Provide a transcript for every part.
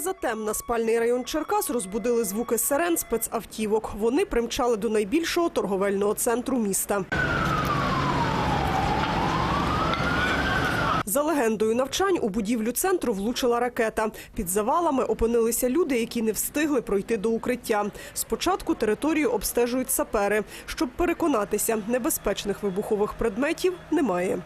затем на спальний район Черкас розбудили звуки сирен спецавтівок. Вони примчали до найбільшого торговельного центру міста. За легендою навчань у будівлю центру влучила ракета. Під завалами опинилися люди, які не встигли пройти до укриття. Спочатку територію обстежують сапери. Щоб переконатися, небезпечних вибухових предметів немає.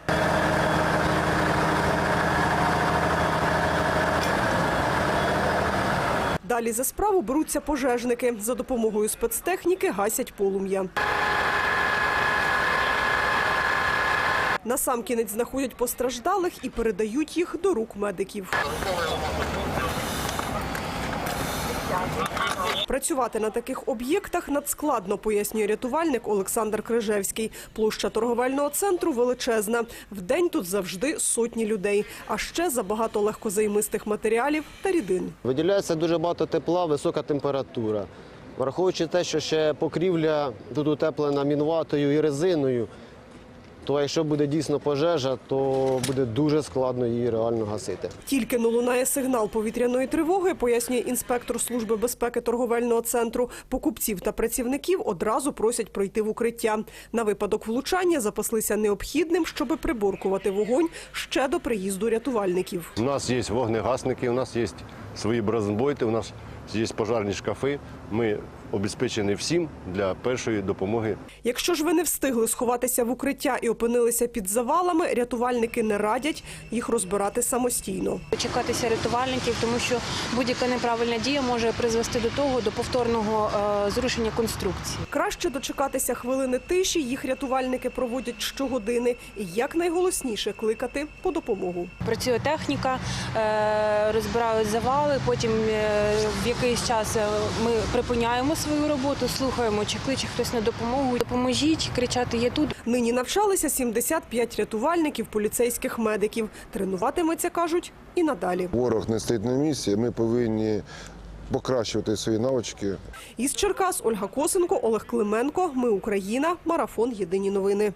Далі за справу беруться пожежники. За допомогою спецтехніки гасять полум'я. Насамкінець знаходять постраждалих і передають їх до рук медиків. Працювати на таких об'єктах надскладно, пояснює рятувальник Олександр Крижевський. Площа торговельного центру величезна. Вдень тут завжди сотні людей, а ще забагато легкозаймистих матеріалів та рідин. Виділяється дуже багато тепла, висока температура. Враховуючи те, що ще покрівля тут утеплена мінватою і резиною, то якщо буде дійсно пожежа, то буде дуже складно її реально гасити. Тільки но лунає сигнал повітряної тривоги, пояснює інспектор служби безпеки торговельного центру. Покупців та працівників одразу просять пройти в укриття. На випадок влучання запаслися необхідним, щоб приборкувати вогонь ще до приїзду рятувальників. У нас є вогнегасники, у нас є свої бронзбойти, у нас є пожарні шкафи. Ми обезпечені всім для першої допомоги Якщо ж ви не встигли сховатися в укриття і опинилися під завалами, рятувальники не радять їх розбирати самостійно. Чекатися рятувальників, тому що будь-яка неправильна дія може призвести до того до повторного е, зрушення конструкції. Краще дочекатися хвилини тиші. Їх рятувальники проводять щогодини і якнайголосніше кликати по допомогу. Працює техніка, е, розбирають завали. Потім е, в якийсь час е, ми припиняємо свою роботу, слухаємо, чи кличе хтось на допомогу. Допоможіть, кричати є тут. Нині навчалися 75 рятувальників, поліцейських медиків. Тренуватиметься, кажуть, і надалі. Ворог не стоїть на місці. Ми повинні покращувати свої навички. Із Черкас Ольга Косенко, Олег Клименко. Ми Україна. Марафон. Єдині новини.